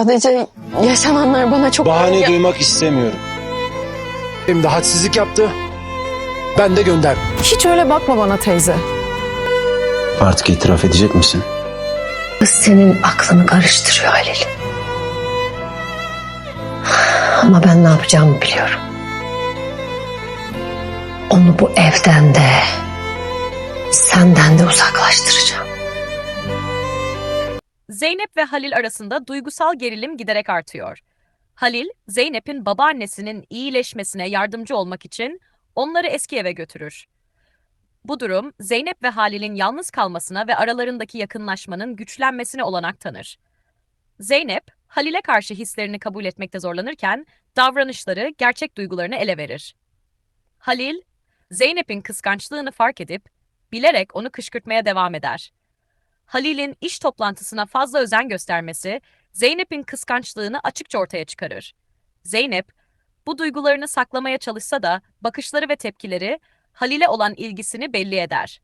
Sadece yaşananlar bana çok... Bahane Ya- duymak istemiyorum. Hem de hadsizlik yaptı. Ben de gönderdim. Hiç öyle bakma bana teyze. Artık itiraf edecek misin? Kız senin aklını karıştırıyor Halil. Ama ben ne yapacağımı biliyorum. Onu bu evden de senden de uzaklaştıracağım. Zeynep ve Halil arasında duygusal gerilim giderek artıyor. Halil, Zeynep'in babaannesinin iyileşmesine yardımcı olmak için onları eski eve götürür. Bu durum Zeynep ve Halil'in yalnız kalmasına ve aralarındaki yakınlaşmanın güçlenmesine olanak tanır. Zeynep, Halil'e karşı hislerini kabul etmekte zorlanırken davranışları gerçek duygularını ele verir. Halil, Zeynep'in kıskançlığını fark edip bilerek onu kışkırtmaya devam eder. Halil'in iş toplantısına fazla özen göstermesi Zeynep'in kıskançlığını açıkça ortaya çıkarır. Zeynep, bu duygularını saklamaya çalışsa da bakışları ve tepkileri Halil'e olan ilgisini belli eder.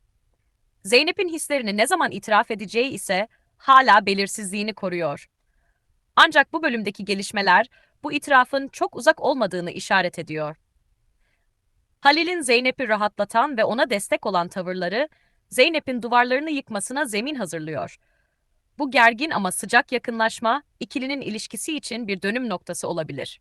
Zeynep'in hislerini ne zaman itiraf edeceği ise hala belirsizliğini koruyor. Ancak bu bölümdeki gelişmeler bu itirafın çok uzak olmadığını işaret ediyor. Halil'in Zeynep'i rahatlatan ve ona destek olan tavırları Zeynep'in duvarlarını yıkmasına zemin hazırlıyor. Bu gergin ama sıcak yakınlaşma ikilinin ilişkisi için bir dönüm noktası olabilir.